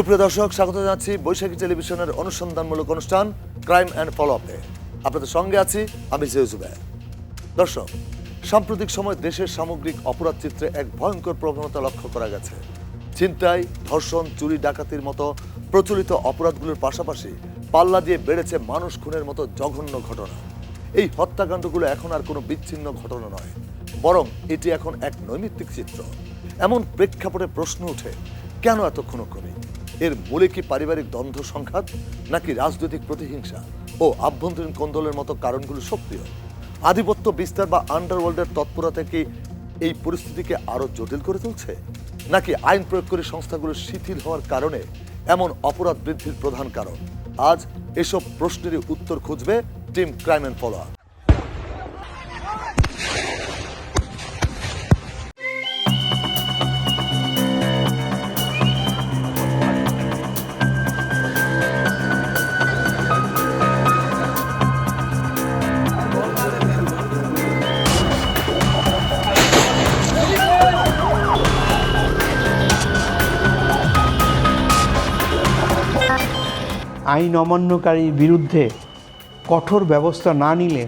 সুপ্রিয় দর্শক, স্বাগত জানাচ্ছি বৈশাখী টেলিভিশনের অনুসন্ধানমূলক অনুষ্ঠান ক্রাইম অ্যান্ড ফলো আপে আপনাদের সঙ্গে আছি আমি জেউজুবে দর্শক, সাম্প্রতিক সময় দেশের সামগ্রিক অপরাধ চিত্রে এক ভয়ঙ্কর প্রবণতা লক্ষ্য করা গেছে। ছিনতাই, ধর্ষণ, চুরি, ডাকাতির মতো প্রচলিত অপরাধগুলোর পাশাপাশি পাল্লা দিয়ে বেড়েছে মানুষ খুনের মতো জঘন্য ঘটনা। এই হত্যাকাণ্ডগুলো এখন আর কোনো বিচ্ছিন্ন ঘটনা নয়, বরং এটি এখন এক নৈমিত্তিক চিত্র। এমন প্রেক্ষাপটে প্রশ্ন ওঠে কেন এত খুনোখুনি? এর মূলে কি পারিবারিক দ্বন্দ্ব সংঘাত, নাকি রাজনৈতিক প্রতিহিংসা ও আভ্যন্তরীণ কোন্দলের মতো কারণগুলো সক্রিয়? আধিপত্য বিস্তার বা আন্ডারওয়ার্ল্ডের তৎপরতা কি এই পরিস্থিতিকে আরও জটিল করে তুলছে? নাকি আইন প্রয়োগকারী সংস্থাগুলো শিথিল হওয়ার কারণে এমন অপরাধ বৃদ্ধির প্রধান কারণ? আজ এসব প্রশ্নেরই উত্তর খুঁজবে টিম ক্রাইম অ্যান্ড ফলো আইন অমান্যকারীর বিরুদ্ধে কঠোর ব্যবস্থা না নিলে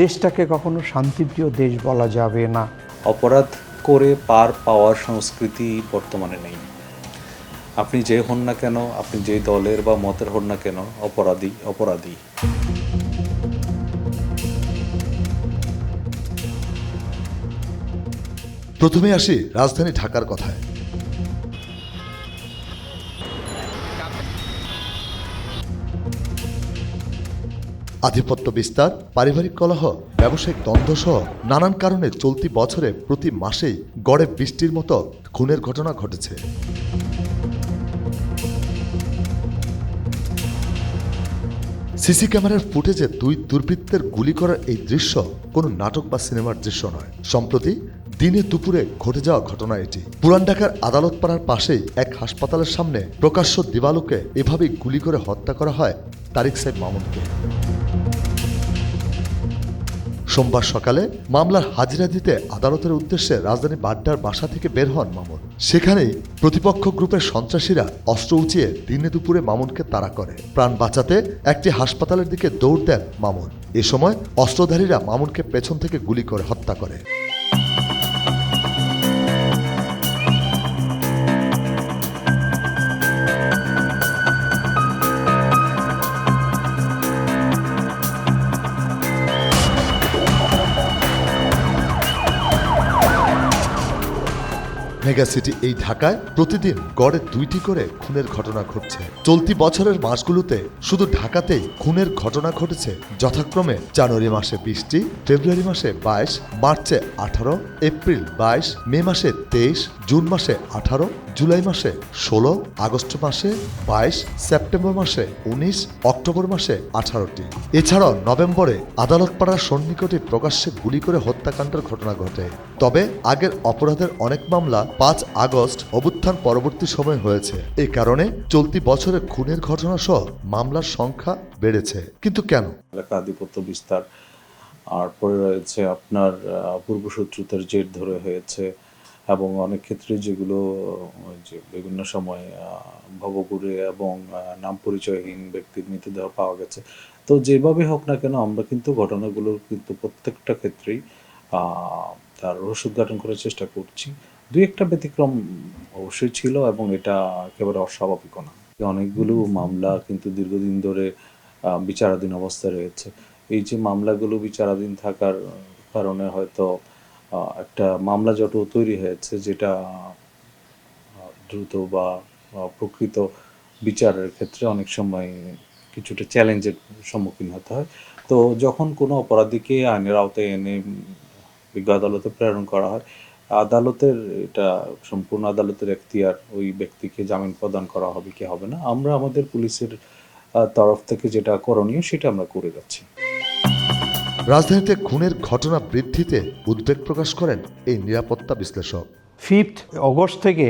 দেশটাকে কখনো শান্তিপ্রিয় দেশ বলা যাবে না। অপরাধ করে পার পাওয়ার সংস্কৃতি বর্তমানে নেই। আপনি যে হন না কেন আপনি যে দলের বা মতের হন না কেন অপরাধী অপরাধী। প্রথমে আসি রাজধানী ঢাকার কথায়। আধিপত্য বিস্তার, পারিবারিক কলহ, ব্যবসায়িক দ্বন্দ্ব সহ নানান কারণে চলতি বছরে প্রতি মাসেই গড়ে বৃষ্টির মতো খুনের ঘটনা ঘটেছে। সিসি ক্যামেরার ফুটেজে দুই দুর্বৃত্তের গুলি করার এই দৃশ্য কোনো নাটক বা সিনেমার দৃশ্য নয়। সম্প্রতি দিনে দুপুরে ঘটে যাওয়া ঘটনা এটি। পুরান ঢাকার আদালত পাড়ার পাশেই এক হাসপাতালের সামনে প্রকাশ্য দিবালোকে এভাবেই গুলি করে হত্যা করা হয় তারিক সাহেব মামুনকে। সোমবার সকালে মামলার হাজিরা দিতে আদালতের উদ্দেশ্যে রাজধানী বাড্ডার বাসা থেকে বের হন মামুন। সেখানেই প্রতিপক্ষ গ্রুপের সন্ত্রাসীরা অস্ত্র উঁচিয়ে দিনে দুপুরে মামুনকে তাড়া করে। প্রাণ বাঁচাতে একটি হাসপাতালের দিকে দৌড় দেন মামুন। এ সময় অস্ত্রধারীরা মামুনকে পেছন থেকে গুলি করে হত্যা করে। মেগা সিটি এই ঢাকায় প্রতিদিন গড়ে দুইটি করে খুনের ঘটনা ঘটছে। চলতি বছরের মাসগুলোতে শুধু ঢাকাতেই খুনের ঘটনা ঘটেছে। যথাক্রমে জানুয়ারি মাসে বিশটি, ফেব্রুয়ারি মাসে বাইশ, মার্চে আঠারো, এপ্রিল বাইশ, মে মাসে তেইশ, জুন মাসে আঠারো, জুলাই মাসে ষোলো, আগস্ট মাসে বাইশ, সেপ্টেম্বর মাসে উনিশ, অক্টোবর মাসে আঠারোটি। এছাড়াও নভেম্বরে আদালত পাড়ার সন্নিকটে প্রকাশ্যে গুলি করে হত্যাকাণ্ডের ঘটনা ঘটে। তবে আগের অপরাধের অনেক মামলা পাঁচ আগস্ট অভ্যুত্থান পরবর্তী সময় হয়েছে। এই কারণে চলতি বছরে খুনের ঘটনা সহ মামলার সংখ্যা বেড়েছে। কিন্তু কেন? এলাকা আধিপত্য বিস্তার। আর পরে রয়েছে আপনার পূর্বশত্রুতার জের ধরে হয়েছে এবং অনেক ক্ষেত্রে যেগুলো যে বিভিন্ন সময় ভবঘুরে এবং নাম পরিচয়হীন ব্যক্তির মৃতদেহ পাওয়া গেছে। তো যেভাবে হোক না কেন আমরা কিন্তু ঘটনাগুলোর কিন্তু প্রত্যেকটা ক্ষেত্রেই তার রহস্য উদ্ঘাটন করার চেষ্টা করছি। দুই একটা ব্যতিক্রম অবশ্যই ছিল এবং এটা একেবারে অস্বাভাবিকও না। অনেকগুলো মামলা কিন্তু দীর্ঘদিন ধরে বিচারাধীন অবস্থায় রয়েছে। এই যে মামলাগুলো বিচারাধীন থাকার কারণে হয়তো একটা মামলা জট তৈরি হয়েছে যেটা দ্রুত বা প্রকৃত বিচারের ক্ষেত্রে অনেক সময় কিছুটা চ্যালেঞ্জের সম্মুখীন হতে হয়। তো যখন কোনো অপরাধীকে আইনের আওতায় এনে বিজ্ঞ আদালতে প্রেরণ করা হয় আদালতের এটা সম্পূর্ণ আদালতের এখতিয়ার ওই ব্যক্তিকে জামিন প্রদান করা হবে কি হবে না আমরা আমাদের পুলিশের তরফ থেকে যেটা করণীয় সেটা আমরা করে যাচ্ছি। রাজধানীতে খুনের ঘটনা বৃদ্ধিতে উদ্বেগ প্রকাশ করেন এই নিরাপত্তা বিশ্লেষক। ফিফথ অগস্ট থেকে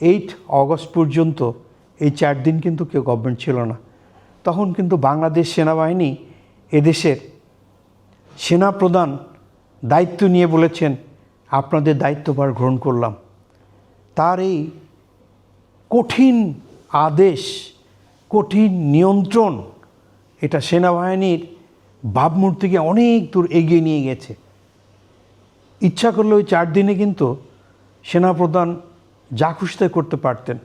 এইট অগস্ট পর্যন্ত এই চার দিন কিন্তু কেউ গভর্নমেন্ট ছিল না। তখন কিন্তু বাংলাদেশ সেনাবাহিনী এদেশের সেনা প্রধান দায়িত্ব নিয়ে বলেছেন আপনাদের দায়িত্বভার গ্রহণ করলাম। তার এই কঠিন আদেশ, কঠিন নিয়ন্ত্রণ, এটা সেনাবাহিনীর ভাবমূর্তিকে অনেক দূর এগিয়ে নিয়ে গেছে। ইচ্ছা করলে ওই চার দিনে কিন্তু সেনাপ্রধান যা খুশিতে করতে পারতেন।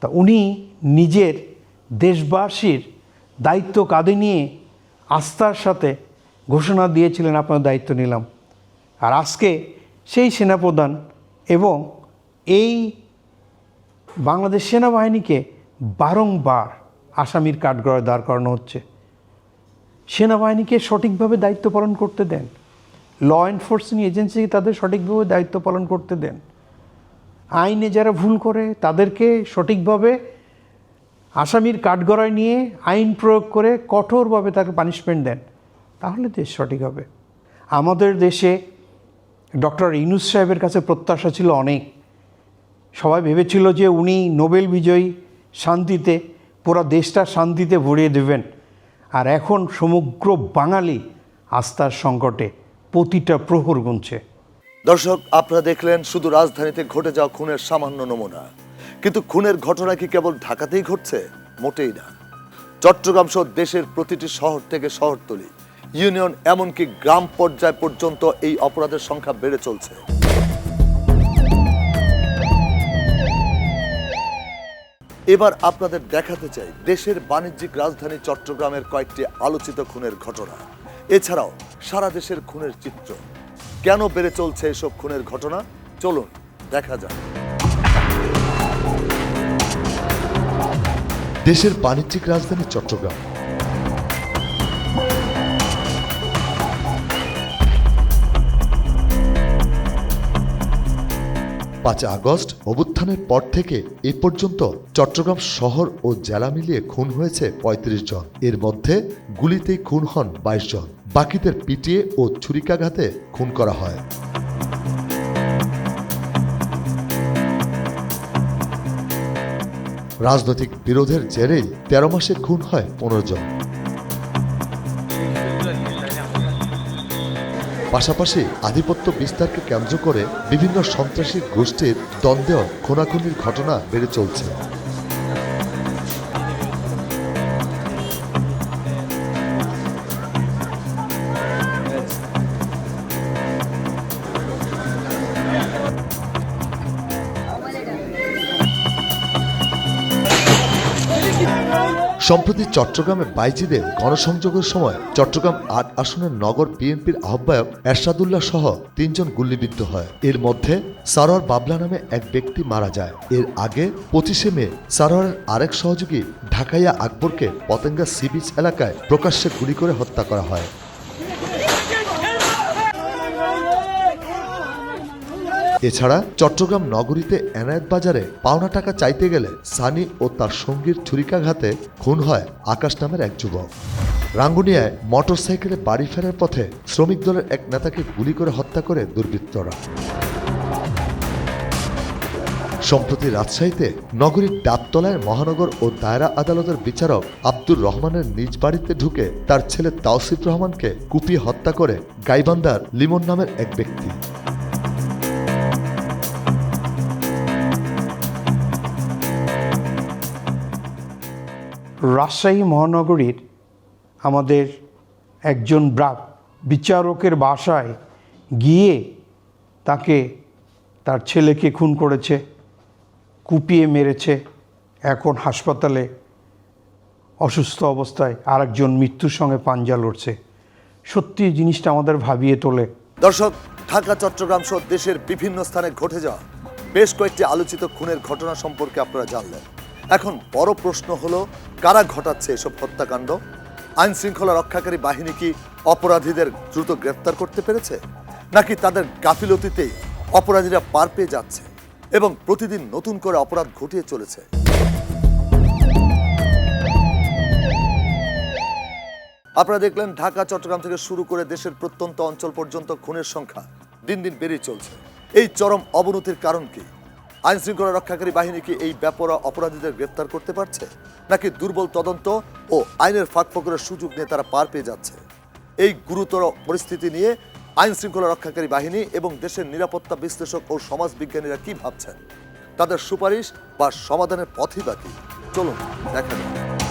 তা উনি নিজের দেশবাসীর দায়িত্ব কাঁধে নিয়ে আস্থার সাথে ঘোষণা দিয়েছিলেন, আপনার দায়িত্ব নিলাম। আর আজকে সেই সেনাপ্রধান এবং এই বাংলাদেশ সেনাবাহিনীকে বারংবার আসামির কাঠগড়ায় দাঁড় করানো হচ্ছে। সেনাবাহিনীকে সঠিকভাবে দায়িত্ব পালন করতে দেন। ল এনফোর্সিং এজেন্সিকে তাদের সঠিকভাবে দায়িত্ব পালন করতে দেন। আইনে যারা ভুল করে, তাদেরকে সঠিকভাবে আসামির কাঠগড়ায় নিয়ে আইন প্রয়োগ করে কঠোরভাবে তাকে পানিশমেন্ট দেন। তাহলে দেশ সঠিক হবে। আমাদের দেশে ডক্টর ইনুস সাহেবের কাছে প্রত্যাশা ছিল অনেক। সবাই ভেবেছিল যে উনি নোবেল বিজয়ী শান্তিতে, পুরো দেশটা শান্তিতে ভরিয়ে দেবেন। আর এখন সমগ্র বাঙালি আস্থার সংকটে প্রতিটা প্রহর গুনছে। দর্শক, আপনারা দেখলেন শুধু রাজধানীতে ঘটে যাওয়া খুনের সামান্য নমুনা। কিন্তু খুনের ঘটনা কি কেবল ঢাকাতেই ঘটছে? মোটেই না। চট্টগ্রাম সহ দেশের প্রতিটি শহর থেকে শহরতলি। ইউনিয়ন এমনকি গ্রাম পর্যায় পর্যন্ত এই অপরাধের সংখ্যা বেড়ে চলছে। এবার আপনাদের দেখাতে চাই দেশের বাণিজ্যিক রাজধানী চট্টগ্রামের কয়েকটি আলোচিত খুনের ঘটনা। এছাড়াও সারা দেশের খুনের চিত্র। কেন বেড়ে চলছে এসব খুনের ঘটনা? চলুন, দেখা যাক। দেশের বাণিজ্যিক রাজধানী চট্টগ্রাম পাঁচ আগস্ট অভ্যুত্থানের পর থেকে এ পর্যন্ত চট্টগ্রাম শহর ও জেলা মিলিয়ে খুন হয়েছে ৩৫ জন। এর মধ্যে গুলিতেই খুন হন ২২ জন। বাকিদের পিটিয়ে ও ছুরিকাঘাতে খুন করা হয়। রাজনৈতিক বিরোধের জেরেই তেরো মাসে খুন হয় পনেরো জন। পাশাপাশি আধিপত্য বিস্তারকে কেন্দ্র করে বিভিন্ন সন্ত্রাসী গোষ্ঠীর দ্বন্দ্বেও খুনাখুনির ঘটনা বেড়ে চলছে। সম্প্রতি চট্টগ্রামে বাইজিদের গণসংযোগের সময় চট্টগ্রাম আট আসনের নগর বিএনপির আহ্বায়ক এরশাদুল্লাহ সহ তিনজন গুলিবিদ্ধ হয়। এর মধ্যে সারোয়ার বাবলা নামে এক ব্যক্তি মারা যায়। এর আগে পঁচিশে মে সারোয়ারের আরেক সহযোগী ঢাকাইয়া আকবরকে পতেঙ্গা সি বিচ এলাকায় প্রকাশ্যে গুলি করে হত্যা করা হয়। এছাড়া চট্টগ্রাম নগরীতে এনায়েত বাজারে পাওনা টাকা চাইতে গেলে সানি ও তার সঙ্গীর ছুরিকাঘাতে খুন হয় আকাশ নামের এক যুবক। রাঙ্গুনিয়ায় মোটরসাইকেলে বাড়ি ফেরার পথে শ্রমিক দলের এক নেতাকে গুলি করে হত্যা করে দুর্বৃত্তরা। সম্প্রতি রাজশাহীতে নগরীর ডাবতলায় মহানগর ও দায়রা আদালতের বিচারক আব্দুর রহমানের নিজ বাড়িতে ঢুকে তার ছেলে তাওসিফ রহমানকে কুপিয়ে হত্যা করে গাইবান্দার লিমন নামের এক ব্যক্তি। রাজশাহী মহানগরীর আমাদের একজন ব্রাক বিচারকের বাসায় গিয়ে তাকে, তার ছেলেকে খুন করেছে, কুপিয়ে মেরেছে, এখন হাসপাতালে অসুস্থ অবস্থায় আরেকজন মৃত্যুর সঙ্গে পাঞ্জা লড়ছে। সত্যি জিনিসটা আমাদের ভাবিয়ে তোলে। দর্শক, ঢাকা, চট্টগ্রাম সহ দেশের বিভিন্ন স্থানে ঘটে যাওয়া বেশ কয়েকটি আলোচিত খুনের ঘটনা সম্পর্কে আপনারা জানলেন। এখন বড় প্রশ্ন হলো, কারা ঘটাচ্ছে এসব হত্যাকাণ্ড? আইন শৃঙ্খলা রক্ষাকারী বাহিনী কি অপরাধীদের দ্রুত গ্রেফতার করতে পেরেছে? নাকি তাদের গাফিলতিতেই অপরাধীরা পার পেয়ে যাচ্ছে এবং প্রতিদিন নতুন করে অপরাধ ঘটিয়ে চলেছে? আপনারা দেখলেন, ঢাকা, চট্টগ্রাম থেকে শুরু করে দেশের প্রত্যন্ত অঞ্চল পর্যন্ত খুনের সংখ্যা দিন দিন বেড়েই চলছে। এই চরম অবনতির কারণ কি? আইন শৃঙ্খলা রক্ষাকারী বাহিনী কি এই ব্যাপারে অপরাধীদের গ্রেপ্তার করতে পারছে? নাকি দুর্বল তদন্ত ও আইনের ফাঁক ফকরের সুযোগ নিয়ে তারা পার পেয়ে যাচ্ছে? এই গুরুতর পরিস্থিতি নিয়ে আইন শৃঙ্খলা রক্ষাকারী বাহিনী এবং দেশের নিরাপত্তা বিশ্লেষক ও সমাজ বিজ্ঞানীরা কি ভাবছেন? তাদের সুপারিশ বা সমাধানের পথই বাকি চলুন, দেখা যাক।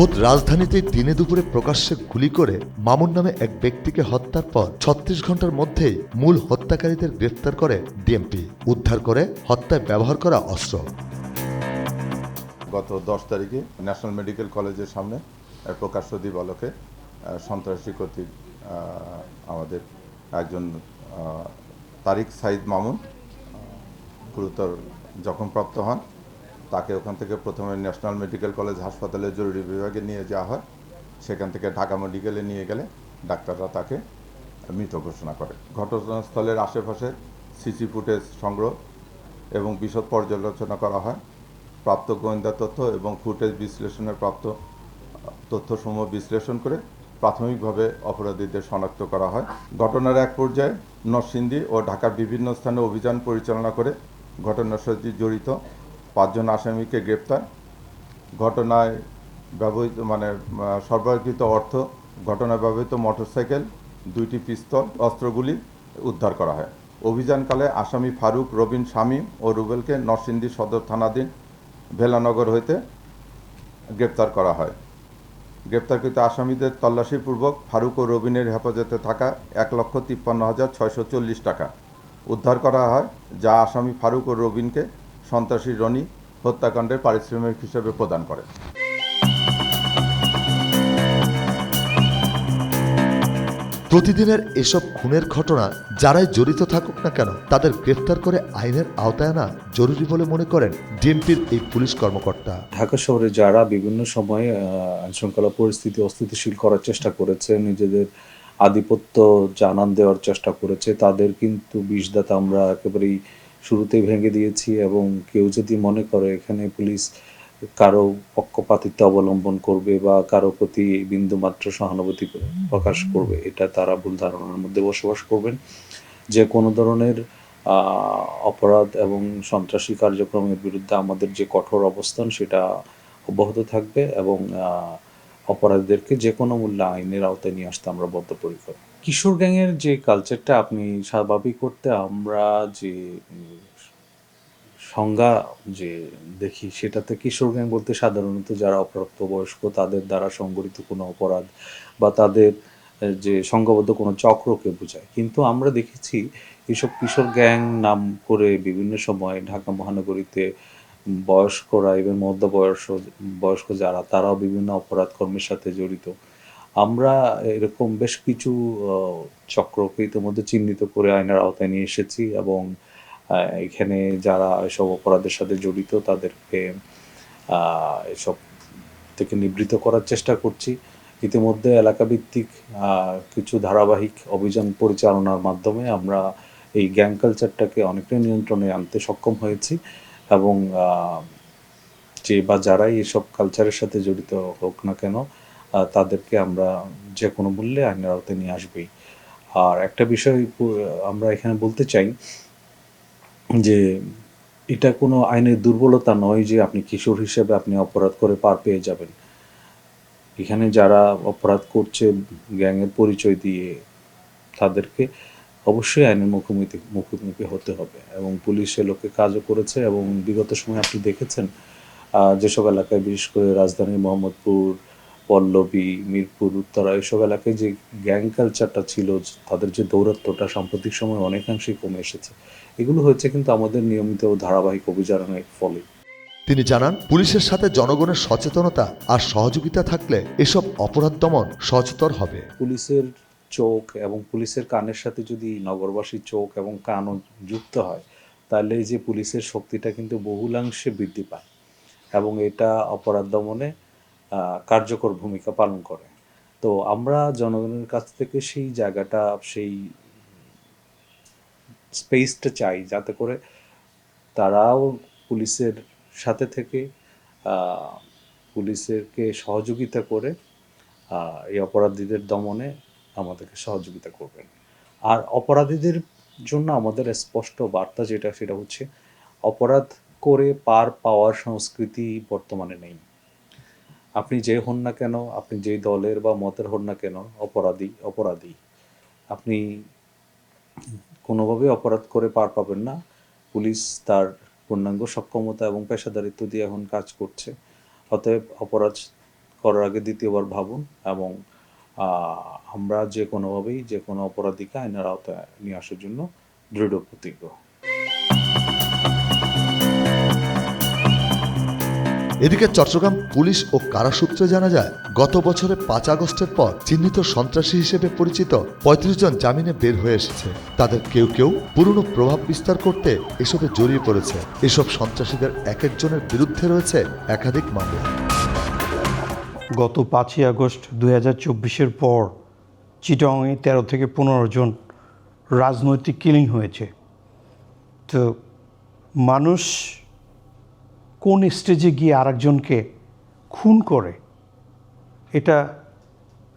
খোদ রাজধানীতে দিনে দুপুরে প্রকাশ্যে গুলি করে মামুন নামে এক ব্যক্তিকে হত্যার পর ছত্রিশ ঘণ্টার মধ্যেই মূল হত্যাকারীদের গ্রেফতার করে ডিএমপি। উদ্ধার করে হত্যায় ব্যবহার করা অস্ত্র। গত দশ তারিখে ন্যাশনাল মেডিকেল কলেজের সামনে প্রকাশ্য দিবালোকে সন্ত্রাসী কর্তৃক আমাদের একজন তারিক সাইদ মামুন গুরুতর জখমপ্রাপ্ত হন। তাকে ওখান থেকে প্রথমে ন্যাশনাল মেডিকেল কলেজ হাসপাতালে জরুরি বিভাগে নিয়ে যাওয়া হয়। সেখান থেকে ঢাকা মেডিকেলে নিয়ে গেলে ডাক্তাররা তাকে মৃত ঘোষণা করে। ঘটনাস্থলের আশেপাশে সিসি ফুটেজ সংগ্রহ এবং বিশদ পর্যালোচনা করা হয়। প্রাপ্ত গোয়েন্দা তথ্য এবং ফুটেজ বিশ্লেষণের প্রাপ্ত তথ্যসমূহ বিশ্লেষণ করে প্রাথমিকভাবে অপরাধীদের শনাক্ত করা হয়। ঘটনার এক পর্যায়ে নরসিংদী ও ঢাকার বিভিন্ন স্থানে অভিযান পরিচালনা করে ঘটনার সাথে জড়িত পাঁচজন আসামিকে গ্রেপ্তার। ঘটনায় ব্যবহৃত মানে সরবরাহকৃত অর্থ, ঘটনায় ব্যবহৃত মোটরসাইকেল, দুইটি পিস্তল, অস্ত্রগুলি উদ্ধার করা হয়। অভিযানকালে আসামি ফারুক, রবিন, শামীম ও রুবেলকে নরসিংদী সদর থানাধীন ভেলানগর হইতে গ্রেপ্তার করা হয়। গ্রেপ্তারকৃত আসামিদের তল্লাশিপূর্বক ফারুক ও রবিনের হেফাজতে থাকা এক লক্ষ তিপ্পান্ন হাজার ছয়শো চল্লিশ টাকা উদ্ধার করা হয়, যা আসামি ফারুক ও রবিনকে সন্ত্রাসী রনি হত্যাকাণ্ডের পারিশ্রমিক হিসেবে প্রদান করে প্রতিদিনের এসব খুনের ঘটনা যারাই জড়িত থাকুক না কেন তাদের গ্রেফতার করে আইনের আওতায় আনা জরুরি বলে মনে করেন ডিএমপির এই পুলিশ কর্মকর্তা। ঢাকা শহরে যারা বিভিন্ন সময়ে আইন শৃঙ্খলা পরিস্থিতি অস্থিতিশীল করার চেষ্টা করেছে নিজেদের আধিপত্য জানান দেওয়ার চেষ্টা করেছে তাদের কিন্তু বিষদাতা আমরা একেবারেই শুরুতেই ভেঙে দিয়েছি এবং কেউ যদি মনে করে এখানে পুলিশ কারও পক্ষপাতিত্ব অবলম্বন করবে বা কারও প্রতি বিন্দুমাত্র সহানুভূতি প্রকাশ করবে, এটা তারা ভুল ধারণার মধ্যে বসবাস করবেন। যে কোনো ধরনের অপরাধ এবং সন্ত্রাসী কার্যক্রমের বিরুদ্ধে আমাদের যে কঠোর অবস্থান সেটা অব্যাহত থাকবে এবং অপরাধীদেরকে যে কোনো মূল্যে আইনের আওতায় নিয়ে আসতে আমরা বদ্ধপরিকর। কিশোর গ্যাংয়ের যে কালচারটা আপনি স্বাভাবিক করতে আমরা যে, সংজ্ঞা যে দেখি, সেটাতে কিশোর গ্যাং বলতে সাধারণত যারা অপ্রাপ্ত বয়স্ক তাদের দ্বারা সংগঠিত কোনো অপরাধ বা তাদের যে সংঘবদ্ধ কোনো চক্রকে বোঝায়। কিন্তু আমরা দেখেছি এইসব কিশোর গ্যাং নাম করে বিভিন্ন সময় ঢাকা মহানগরীতে বয়স্করা এবং মধ্য বয়স বয়স্ক যারা, তারাও বিভিন্ন অপরাধ কর্মের সাথে জড়িত। আমরা এরকম বেশ কিছু চক্রকে ইতিমধ্যে চিহ্নিত করে আইনের আওতায় নিয়ে এসেছি এবং এখানে যারা এসব অপরাধের সাথে জড়িত তাদেরকে এসব থেকে নিবৃত্ত করার চেষ্টা করছি। ইতিমধ্যে এলাকাভিত্তিক কিছু ধারাবাহিক অভিযান পরিচালনার মাধ্যমে আমরা এই গ্যাং কালচারটাকে অনেকটাই নিয়ন্ত্রণে আনতে সক্ষম হয়েছি এবং যে বা যারাই এসব কালচারের সাথে জড়িত হোক না কেন তাদেরকে আমরা যে কোনো মূল্যে আইনের আওতায় নিয়ে আসবেই। আর একটা বিষয় আমরা এখানে বলতে চাই যে এটা কোনো আইনের দুর্বলতা নয় যে আপনি কিশোর হিসেবে আপনি অপরাধ করে পার পেয়ে যাবেন। এখানে যারা অপরাধ করছে গ্যাংয়ের পরিচয় দিয়ে তাদেরকে অবশ্যই আইনের মুখোমুখি মুখোমুখি হতে হবে এবং পুলিশ সে লোকে কাজও করেছে এবং বিগত সময় আপনি দেখেছেন যেসব এলাকায় বিশেষ করে রাজধানী মোহাম্মদপুর পল্লবী মিরপুর উত্তরা এসব এলাকায় যে গ্যাং কালচারটা ছিল তাদের যে দৌরাত্ম্যটা সাম্প্রতিক সময় অনেকাংশেই কমে এসেছে। এগুলো হয়েছে কিন্তু আমাদের নিয়মিত ও ধারাবাহিক অভিযানের ফলে। তিনি জানান পুলিশের সাথে জনগণের সচেতনতা আর সহযোগিতা থাকলে এসব অপরাধ দমন সচেতন হবে। পুলিশের চোখ এবং পুলিশের কানের সাথে যদি নগরবাসীর চোখ এবং কানও যুক্ত হয় তাহলে এই যে পুলিশের শক্তিটা কিন্তু বহুলাংশে বৃদ্ধি পায়। এবং এটা অপরাধ দমনে কার্যকর ভূমিকা পালন করে। তো আমরা জনগণের কাছ থেকে সেই জায়গাটা, সেই স্পেসটা চাই যাতে করে তারাও পুলিশের সাথে থেকে পুলিশেরকে সহযোগিতা করে এই অপরাধীদের দমনে আমাদেরকে সহযোগিতা করবেন। আর অপরাধীদের জন্য আমাদের স্পষ্ট বার্তা যেটা, সেটা হচ্ছে অপরাধ করে পার পাওয়ার সংস্কৃতি বর্তমানে নেই। আপনি যে হন না কেন, আপনি যে দলের বা মতের হন না কেন, অপরাধী অপরাধী। আপনি কোনোভাবে অপরাধ করে পার পাবেন না। পুলিশ তার পূর্ণাঙ্গ সক্ষমতা এবং পেশাদারিত্ব দিয়ে এখন কাজ করছে। অতএব অপরাধ করার আগে দ্বিতীয়বার ভাবুন এবং আমরা যে কোনোভাবেই যে কোনো অপরাধীকে আইনের আওতায় নিয়ে আসার জন্য দৃঢ় প্রতিজ্ঞ এদিকে চট্টগ্রাম পুলিশ ও কারা সূত্রে জানা যায়, গত বছরে পাঁচ আগস্টের পর চিহ্নিত সন্ত্রাসী হিসেবে পরিচিত পঁয়ত্রিশ জন জামিনে বের হয়ে এসেছে। তাদের কেউ কেউ পুরনো প্রভাব বিস্তার করতে এসবে জড়িয়ে পড়েছে। এসব সন্ত্রাসীদের এক একজনের বিরুদ্ধে রয়েছে একাধিক মামলা। গত পাঁচই আগস্ট দুই হাজার চব্বিশের পর চিটংয়ে তেরো থেকে পনেরো জন রাজনৈতিক কিলিং হয়েছে। তো মানুষ কোন স্টেজে গিয়ে আরেকজনকে খুন করে এটা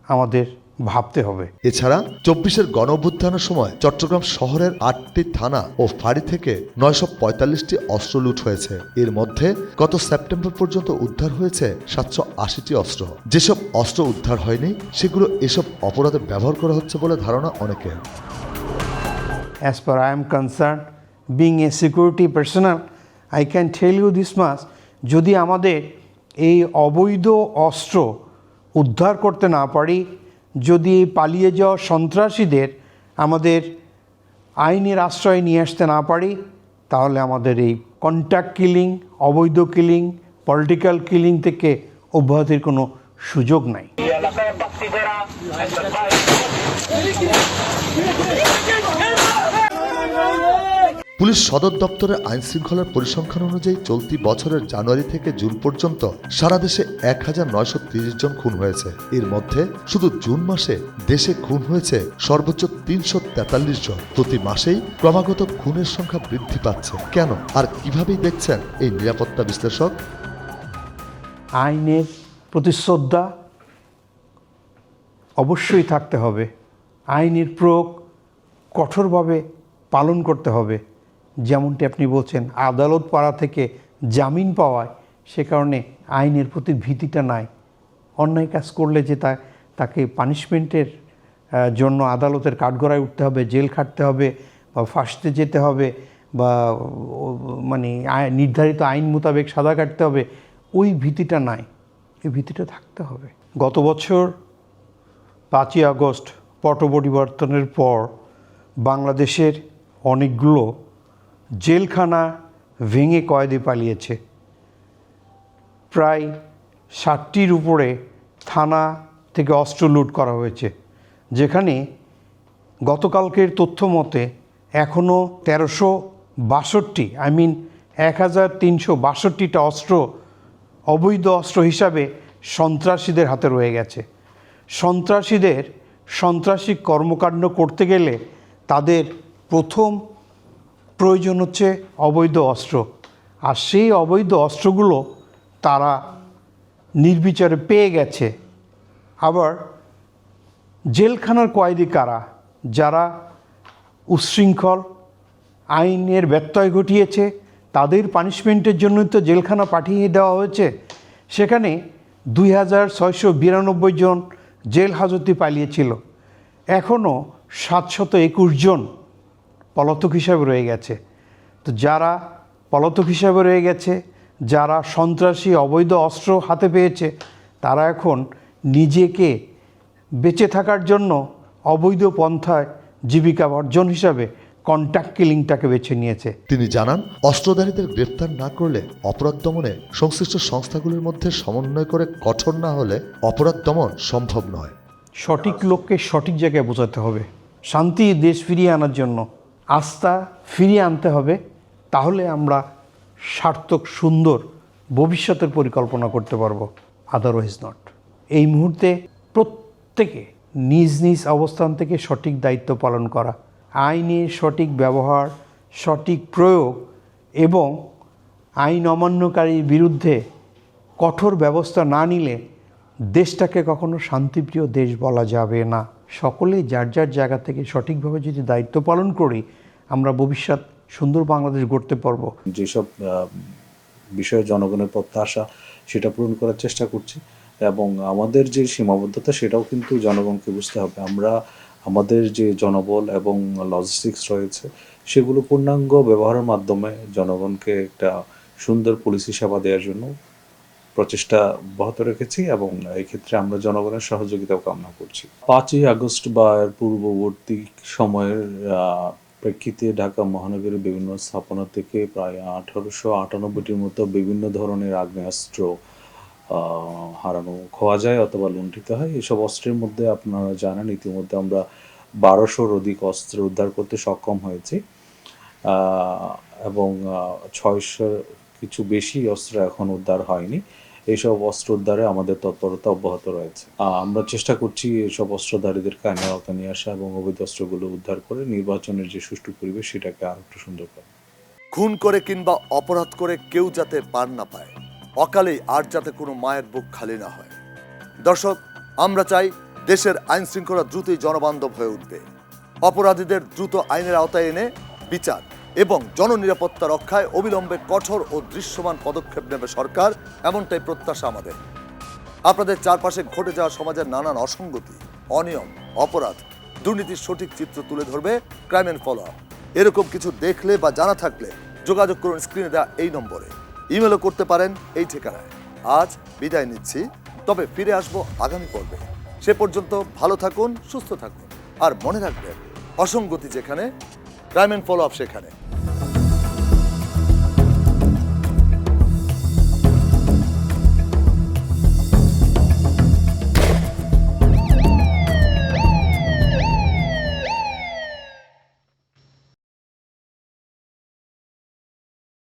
আমাদের ভাবতে হবে। এছাড়া চব্বিশের গণ সময় চট্টগ্রাম শহরের আটটি থানা ও ফাঁড়ি থেকে নয়শো পঁয়তাল্লিশটি অস্ত্র লুট হয়েছে। এর মধ্যে গত সেপ্টেম্বর পর্যন্ত উদ্ধার হয়েছে সাতশো আশিটি অস্ত্র। যেসব অস্ত্র উদ্ধার হয়নি সেগুলো এসব অপরাধে ব্যবহার করা হচ্ছে বলে ধারণা অনেকের as per I am concern being a security personnel, I can tell you this মাস যদি আমাদের এই অবৈধ অস্ত্র উদ্ধার করতে না পারি, যদি পালিয়ে যাওয়া সন্ত্রাসীদের আমাদের আইনের আশ্রয় নিয়ে আসতে না পারি, তাহলে আমাদের এই কন্ট্যাক্ট কিলিং অবৈধ কিলিং পলিটিক্যাল কিলিং থেকে অব্যাহতির কোনো সুযোগ নাই। পুলিশ সদর দপ্তরের আইন শৃঙ্খলার পরিসংখ্যান অনুযায়ী চলতি বছরের জানুয়ারি থেকে জুন পর্যন্ত সারা দেশে এক হাজার নয়শো তিরিশ জন খুন হয়েছে। এর মধ্যে শুধু জুন মাসে দেশে খুন হয়েছে সর্বোচ্চ তিনশো তেতাল্লিশ জন। প্রতি মাসেই ক্রমাগত খুনের সংখ্যা বৃদ্ধি পাচ্ছে। কেন? আর কিভাবেই দেখছেন এই নিরাপত্তা বিশ্লেষক? আইনের প্রতি শ্রদ্ধা অবশ্যই থাকতে হবে। আইনের প্রয়োগ কঠোরভাবে পালন করতে হবে। যেমনটি আপনি বলছেন, আদালত পাড়া থেকে জামিন পাওয়ায় সে কারণে আইনের প্রতি ভীতিটা নাই। অন্যায় কাজ করলে যে তা, তাকে পানিশমেন্টের জন্য আদালতের কাঠগড়ায় উঠতে হবে, জেল খাটতে হবে বা ফাঁসতে যেতে হবে বা মানে নির্ধারিত আইন মোতাবেক সাদা কাটতে হবে, ওই ভীতিটা নাই। এই ভীতিটা থাকতে হবে। গত বছর পাঁচই আগস্ট পট পরিবর্তনের পর বাংলাদেশের অনেকগুলো জেলখানা ভেঙে কয়েদি পালিয়েছে। প্রায় ষাটটির উপরে থানা থেকে অস্ত্র লুট করা হয়েছে, যেখানে গতকালকের তথ্য মতে এখনও তেরোশো বাষট্টি আই মিন এক হাজার তিনশো বাষট্টিটা অস্ত্র, অবৈধ অস্ত্র হিসাবে সন্ত্রাসীদের হাতে রয়ে গেছে। সন্ত্রাসীদের সন্ত্রাসী কর্মকাণ্ড করতে গেলে তাদের প্রথম প্রয়োজন হচ্ছে অবৈধ অস্ত্র। আর সেই অবৈধ অস্ত্রগুলো তারা নির্বিচারে পেয়ে গেছে। আবার জেলখানার কয়েদি কারা? যারা উচ্ছৃঙ্খল আইনের ব্যত্যয় ঘটিয়েছে, তাদের পানিশমেন্টের জন্যই তো জেলখানা পাঠিয়ে দেওয়া হয়েছে। সেখানে দুই হাজার ছয়শো বিরানব্বই জন জেল হাজতে পালিয়েছিল। এখনও সাতশত একুশ জন পলাতক হিসাবে রয়ে গেছে। তো যারা পলাতক হিসাবে রয়ে গেছে যারা সন্ত্রাসী অবৈধ অস্ত্র হাতে পেয়েছে তারা এখন নিজেকে বেঁচে থাকার জন্য অবৈধ পন্থায় জীবিকা অর্জন হিসাবে কন্ট্যাক্ট কিলিংটাকে বেছে নিয়েছে। তিনি জানান অস্ত্রধারীদের গ্রেপ্তার না করলে অপরাধ দমনে সংশ্লিষ্ট সংস্থাগুলির মধ্যে সমন্বয় করে কঠোর না হলে অপরাধ দমন সম্ভব নয়। সঠিক লোককে সঠিক জায়গায় বোঝাতে হবে। শান্তি দেশ ফিরিয়ে আনার জন্য আস্থা ফিরিয়ে আনতে হবে, তাহলে আমরা সার্থক, সুন্দর ভবিষ্যতের পরিকল্পনা করতে পারব। আদারওয়াইজ নট এই মুহূর্তে প্রত্যেকে নিজ নিজ অবস্থান থেকে সঠিক দায়িত্ব পালন করা আইনের সঠিক ব্যবহার, সঠিক প্রয়োগ এবং আইন অমান্যকারীর বিরুদ্ধে কঠোর ব্যবস্থা না নিলে দেশটাকে কখনো শান্তিপ্রিয় দেশ বলা যাবে না। সকলেই যার যার জায়গা থেকে সঠিকভাবে যদি দায়িত্ব পালন করি, আমরা ভবিষ্যৎ সুন্দর বাংলাদেশ গড়তে পারব। যেসব বিষয়ে জনগণের প্রত্যাশা, সেটা পূরণ করার চেষ্টা করছি এবং আমাদের যে সীমাবদ্ধতা, সেটাও কিন্তু জনগণকে বুঝতে হবে। আমরা, আমাদের যে জনবল এবং লজিস্টিক্স রয়েছে, সেগুলো পূর্ণাঙ্গ ব্যবহারের মাধ্যমে জনগণকে একটা সুন্দর পুলিশি সেবা দেওয়ার জন্য প্রচেষ্টা অব্যাহত রেখেছি এবং এই ক্ষেত্রে আমরা জনগণের সহযোগিতাও কামনা করছি। পাঁচই আগস্ট বা এর পূর্ববর্তী সময়ের প্রেক্ষিতে ঢাকা মহানগরীর বিভিন্ন স্থাপনা থেকে প্রায় আঠারোশো আটানব্বইটির মতো বিভিন্ন ধরনের আগ্নেয়াস্ত্র হারানো, খোয়া যায় অথবা লুণ্ঠিত হয়। এসব অস্ত্রের মধ্যে আপনারা জানেন, ইতিমধ্যে আমরা বারোশোর অধিক অস্ত্র উদ্ধার করতে সক্ষম হয়েছি। এবং ছয়শোর কিছু বেশি অস্ত্র এখন উদ্ধার হয়নি। এইসব অস্ত্র উদ্ধারে আমাদের তৎপরতা অব্যাহত রয়েছে। আমরা চেষ্টা করছি এইসব অস্ত্রধারীদেরকে আইনের আওতায় নিয়ে আসা এবং অবৈধ অস্ত্রগুলো উদ্ধার করে নির্বাচনের যে সুষ্ঠু পরিবেশ সেটাকে আরও একটু সুন্দর করা। খুন করে কিংবা অপরাধ করে কেউ যাতে পার না পায়, অকালেই আর যাতে কোনো মায়ের বুক খালি না হয়। দর্শক, আমরা চাই দেশের আইন শৃঙ্খলা দ্রুতই জনবান্ধব হয়ে উঠবে। অপরাধীদের দ্রুত আইনের আওতায় এনে বিচার। এবং জননিরাপত্তা রক্ষায় অবিলম্বে কঠোর ও দৃশ্যমান পদক্ষেপ নেবে সরকার, এমনটাই প্রত্যাশা আমাদের। আপনাদের চারপাশে ঘটে যাওয়া সমাজের নানান অসঙ্গতি, অনিয়ম, অপরাধ, দুর্নীতির সঠিক চিত্র তুলে ধরবে ক্রাইম অ্যান্ড ফলো আপ এরকম কিছু দেখলে বা জানা থাকলে যোগাযোগ করুন স্ক্রিনে দেওয়া এই নম্বরে। ইমেলও করতে পারেন এই ঠিকানায়। আজ বিদায় নিচ্ছি, তবে ফিরে আসব আগামী পর্বে। সে পর্যন্ত ভালো থাকুন, সুস্থ থাকুন, আর মনে রাখবেন, অসঙ্গতি যেখানে ক্রাইম অ্যান্ড ফলো আপ সেখানে।